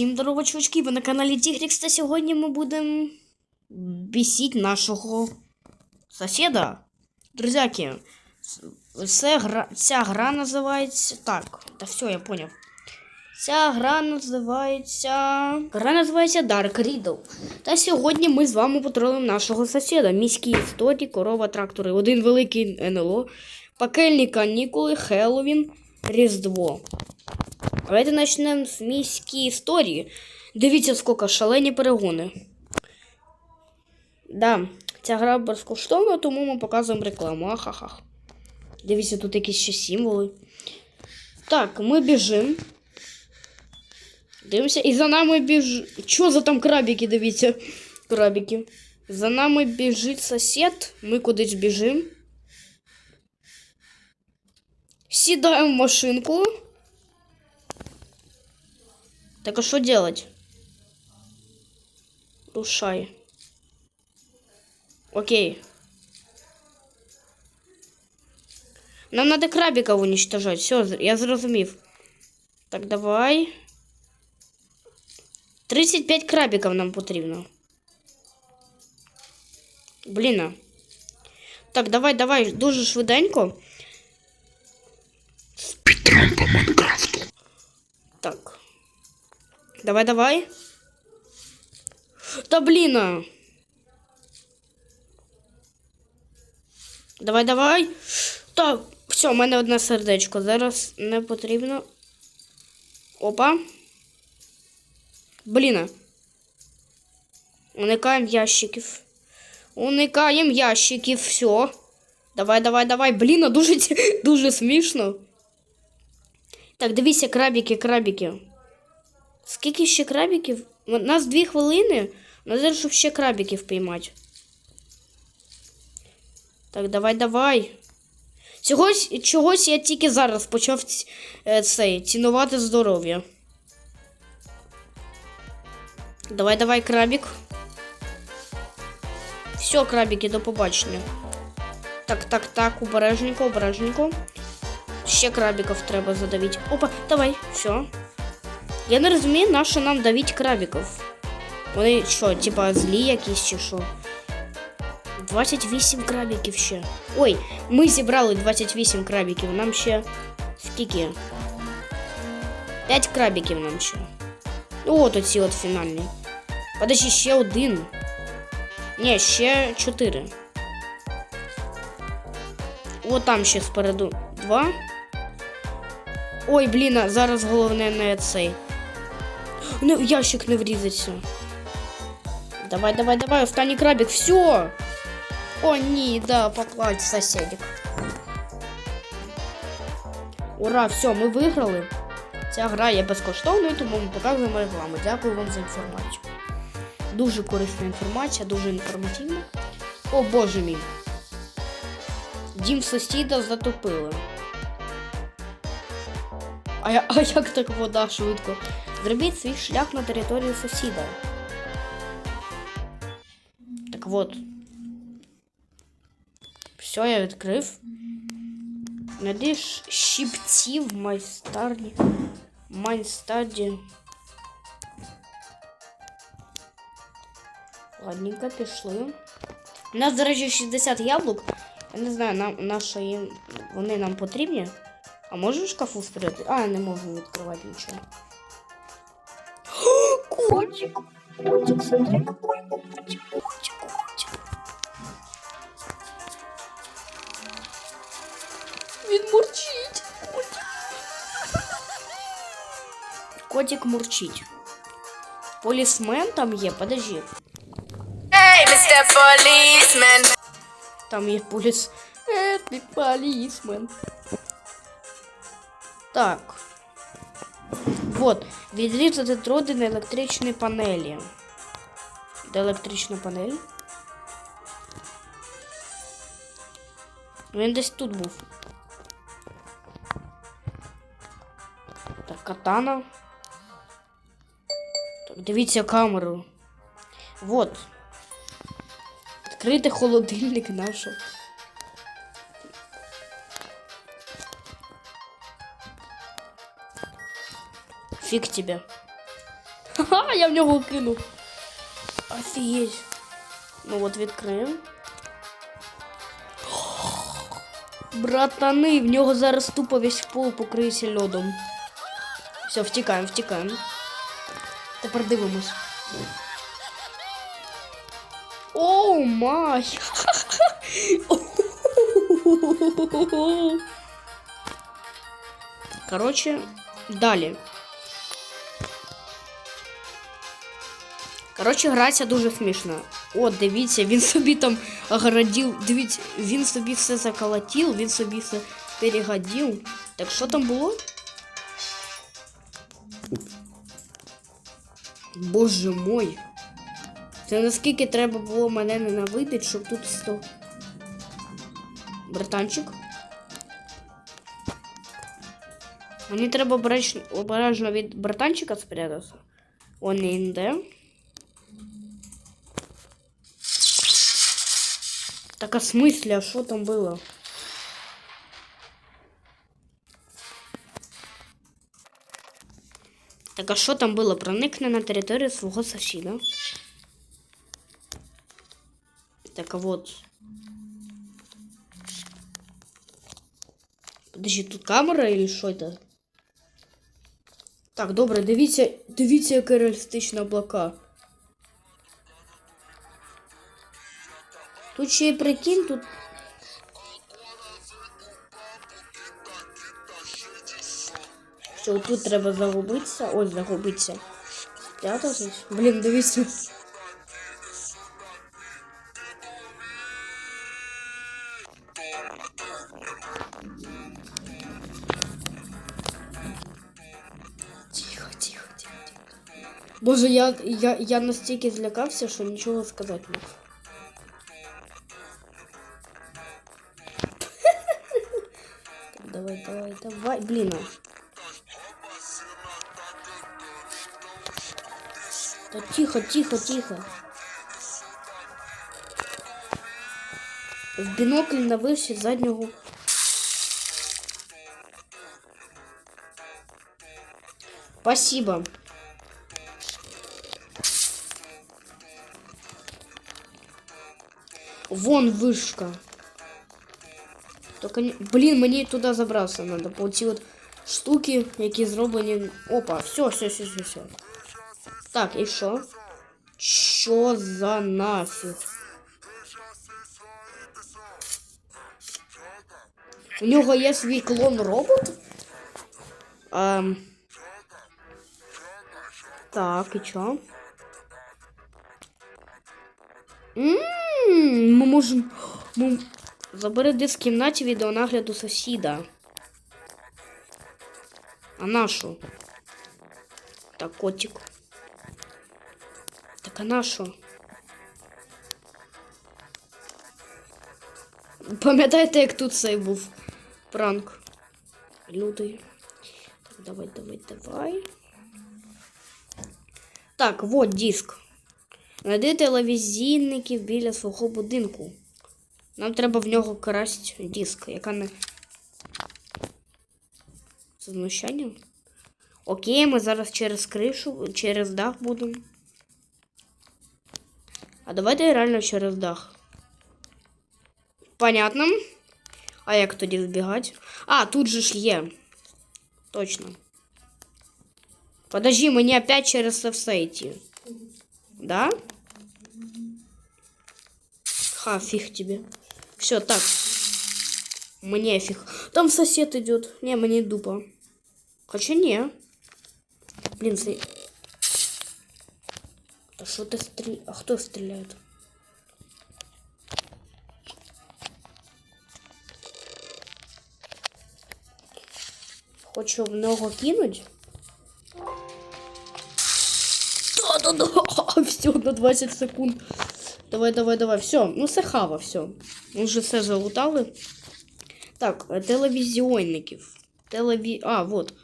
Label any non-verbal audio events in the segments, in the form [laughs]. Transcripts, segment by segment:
Всім здорово, чувачки, ви на каналі Тігрікс, та сьогодні ми будемо бісити нашого сусіда. Друзяки, це гра, ця гра називається. Так, та все, я поняв. Ця гра називається. Гра називається Dark Riddle. Та сьогодні ми з вами потролимо нашого сусіда. Міські історії, корова, трактори, один великий НЛО, пекельні канікули, Хеллоуін, Різдво. Давайте почнемо з міські історії. Дивіться, скільки шалені перегони. Да, ця гра безкоштовна, тому ми показуємо рекламу. Ахахах. Дивіться, тут якісь ще символи. Так, ми біжимо. Дивимося, і за нами біж. Що за там крабики, дивіться? Крабики. За нами біжить сусід, ми кудись біжимо. Сідаємо в машинку. Так а что делать? Рушай. Окей. Нам надо крабиков уничтожать. Все, я зрозумів. Так, давай. 35 крабиков нам потрібно. Блін. а. Так, давай, давай, дуже швиденько. Петром по Майнкрафту. Так. Давай, давай. Та блін. а. Давай, давай. Так, все, в мене одне сердечко. Зараз не потрібно. Опа. Блін. Уникаємо ящиків. Уникаємо ящиків. Все. Давай, давай, давай. Блін, дуже, [laughs] дуже смішно. Так, дивіться, крабики, крабики. Скільки ще крабиків? У нас дві хвилини. Надо, щоб ще крабиків піймати. Так, давай, давай. Чогось, чогось я тільки зараз почав е, цей, цінувати здоров'я. Давай, давай, крабик. Все, крабики, до побачення. Так, так, так, обережненько, обережненько. Ще крабиків треба задавити. Опа, давай, все. Я не розумію, на що нам давить крабиків. Вони що, типа злі якісь чи що? 28 крабиків ще. Ой, ми зібрали 28 крабиків. Нам ще скільки? 5 крабиків нам ще. Ну от оці от фінальні. Подожди, ще один. Ні, ще 4. О, там ще спереду два. Ой, блін, зараз головне не цей. Не, в ящик не врізаться. Давай, давай, давай, останній крабик, все. О, ні, да, поплать сусідик. Ура, все, ми виграли. Ця гра є безкоштовною, тому ми показуємо рекламу. Дякую вам за інформацію. Дуже корисна інформація, дуже інформативна. О боже мій. Дім сусіда затопили. А, а як так вода швидко? Зробіть свій шлях на територію сусіда. Так от. Все, я відкрив. Найди щипці в майстарні. Майстаді. Ладненько, пішли. У нас, до речі, 60 яблук. Я не знаю, нам, на що їм вони нам потрібні. А можеш в шкафу спрятати? А, не можу відкривати нічого. Котик. Котик, смотри, какой котик. Котик, котик. Він мурчить. Котик. Котик мурчить. Полісмен там є, подожди. Hey, Mr. Policeman. Там є поліс. Е, ти полісмен. Так. Вот. Відрізати троди на електричній панелі. Де електрична панель? Він десь тут був. Так, катана. Так, дивіться камеру. Вот. Відкрити холодильник нашого. Фиг тебе. Ха, [laughs] я в нього кинув. Офігеть. Ну от відкриємо. [gasps] Братани, в нього зараз тупо весь пол покриється льодом. Все, втікаємо, втікаємо. Тепер дивимось. Оу май! [laughs] Короче, далі. Коротше, грація дуже смішна. О, дивіться, він собі там огородив. Дивіться, він собі все заколотив, він собі все перегодив. Так що там було? Боже мой. Це наскільки треба було мене ненавидити, щоб тут сто. Братанчик. Мені треба обережно від братанчика спрятатися. Он не йде. Так а смысле, а что там было? Так а що там було? Проникне на територію свого сусіда. Так а вот. Подожди, тут камера или що это? Так, добре, дивіться, дивіться, яке реалістичне облака. Тут ще й прикинь, тут. Все, тут треба загубитися. Ось загубитися. Спрятатись. Блін, дивіться. Тихо, тихо, тихо, тихо. Боже, я, я, я настільки злякався, що нічого сказати не можу. Давай. Блин. а. Да тихо, тихо, тихо. В бінокль на виші заднього. Спасибо. Вон вишка. Только. Блін, мені туди забратися треба. По ці штуки, які зроблені. Опа, все, все, все, все, все. Так, і що? Що за нафіг? У нього є свій клон робот? Ем... Так, і що? Ммм, ми можемо. Ми... Забери диск в кімнаті відеонагляду сусіда. А нашу? Так, котик. Так, а нашу? Пам'ятаєте, як тут цей був пранк? Лютий. Так, давай, давай, давай. Так, вот диск. Найди телевізійників біля свого будинку. Нам треба в нього красти диск, яка не. Це знущання? Окей, ми зараз через кришу, через дах будемо. А давайте реально через дах. Понятно? А як тоді збігати? А, тут же ж є. Точно. Подожди, мені опять через все йти. Да? Ха, фиг тебе. Все, так. Мне фиг. Там сосед идет. Не, мне дупа. Хотя не. Блин, ты... А что ты стрел... А кто стреляет? Хочу в нього кинуть? Да-да-да. [laughs] Все, на 20 секунд. Давай, давай, давай. Все, ну це хава, все. Ми вже все залутали. Так, телевізіонників. Телеві... А, вот.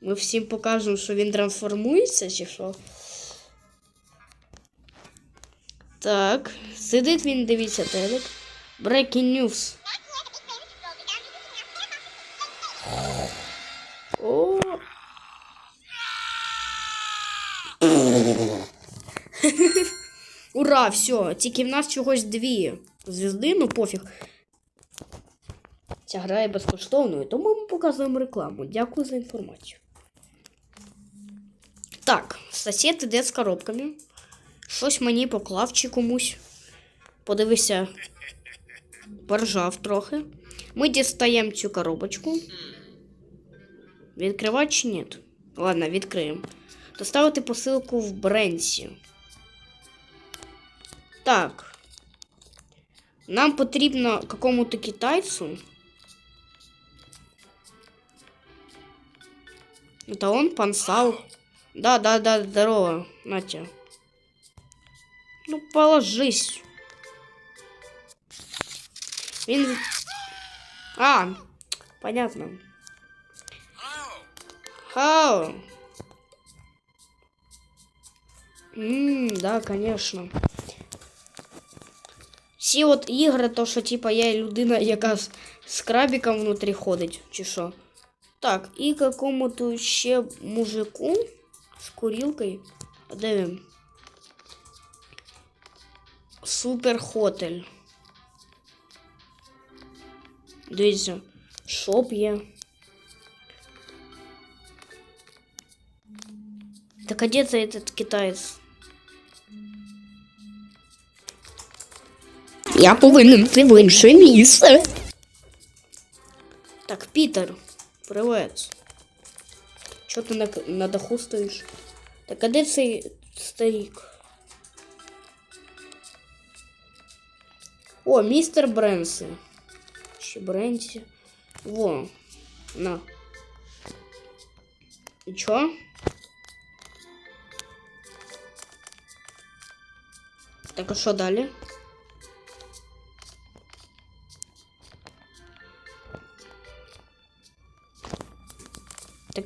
Ми всім покажемо, що він трансформується, чи що. Так, сидить він, дивіться, телек. Breaking news. О. [laughs] Ура, все. Тільки в нас чогось дві звізди, ну пофіг. Ця гра є безкоштовною, тому ми показуємо рекламу. Дякую за інформацію. Так, сосед іде з коробками. Щось мені поклав чи комусь. Подивися. Поржав трохи. Ми дістаємо цю коробочку. Відкривати чи ні? Ладно, відкриємо. Доставити посилку в Бренсі. Так. Нам потрібно какому-то китайцу. Это он, пансал. Да, да, да, здорово, Натя. Ну, положись. Він... А, понятно. Хау. Ммм, да, конечно. Всі от ігри, то що типа я людина, яка з, з крабіком внутрі ходить, чи що. Так, і какому-то ще мужику з курілкою. А Де він? Супер хотель. Дивіться, шоп є. Так а де це этот китаєць? Я повинен йти в інше місце. Так, Пітер, привет. Чого ти на, на даху стоїш? Так, а де цей старик? О, містер Бренсі. Чи Бренсі. Во. На. І чо? Так, а що далі?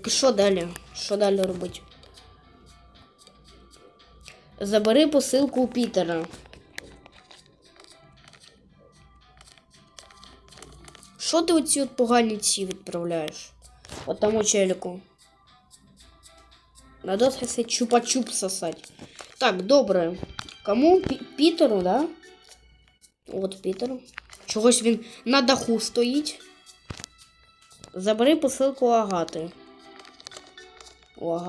Так що далі? Що далі робити? Забери посилку у Пітера. Що ти оці от погані ці відправляєш? От тому челіку. Надо сосать чупа-чуп сосать. Так, добре. Кому? Пі- Пітеру, да? От Пітеру. Чогось він на даху стоїть. Забери посилку Агати. У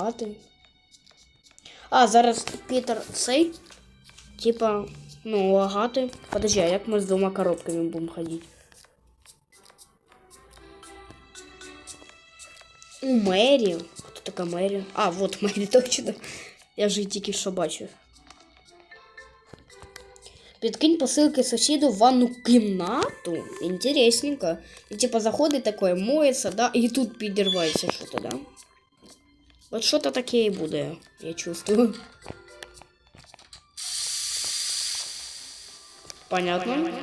А, зараз Пітер цей. Типа, ну, у Агати. Подожди, а як ми з двома коробками будемо ходити? У Мері. Хто така Мері? А, вот Мері [laughs] точно. Я ж її тільки що бачив. Підкинь посилки сусіду в ванну кімнату. Інтересненько. І типа заходить такое, моється, да, і тут підірвається що-то, да? От що-то таке і буде, я чувствую. Понятно?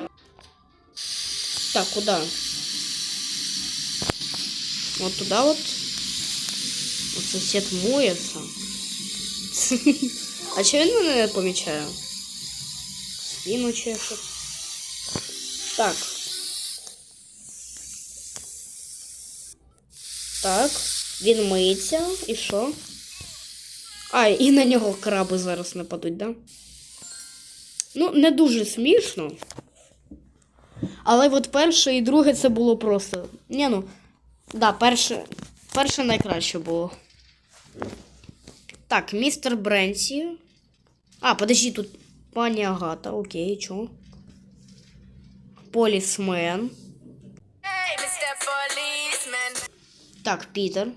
Так, куда? Вот туда вот. Вот сосед моется. [laughs] А че він мене не помічає? Спину чешет. Так. Так. Він миється. І що? А, і на нього краби зараз нападуть, да? Ну, не дуже смішно. Але от перше і друге це було просто. Ні, ну. Да, перше. Перше найкраще було. Так, містер Бренсі. А, подожди, тут пані Агата, окей, чо? Полісмен. Hey. Так, Пітер.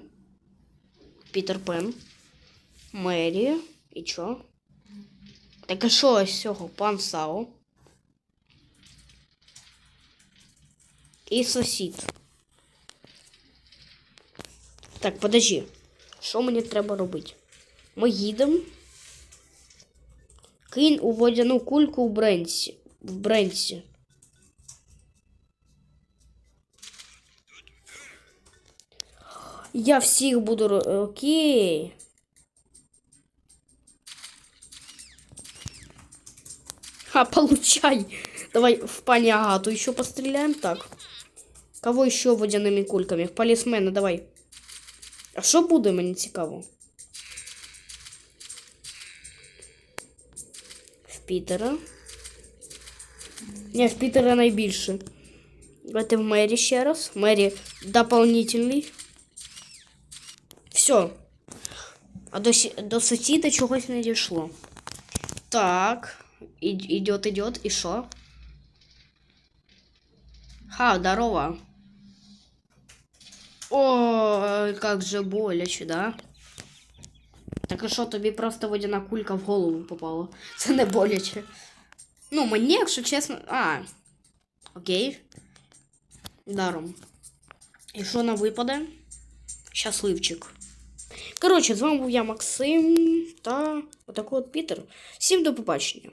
Пітер Пен. Мері. І чо? Так а що з цього? Пан Сао. І сусід. Так, подожди. Що мені треба робити? Ми їдемо. Кинь у водяну кульку в Бренсі. В Бренсі. Я всіх буду. Окей. А, получай. Давай в Агату еще постреляем. Так. Кого еще водяними кульками? В полисмена, давай. А що буде, мені цікаво? Пітера. Ні, в Пітера найбільше. Давайте в Мері ще раз. Мері дополнительний. Все. А до, сі- до сусіда чогось не дійшло. Так. І, идет, идет. І що? Ха, здорово. О, как же боляче, да? Так і що, тобі просто водяна кулька в голову попала. [laughs] Це не боляче. Ну, мені, якщо чесно. А. Окей. Даром. І що нам випаде? Щасливчик. Коротше, з вами був я, Максим, та отакий от Пітер. Всім до побачення.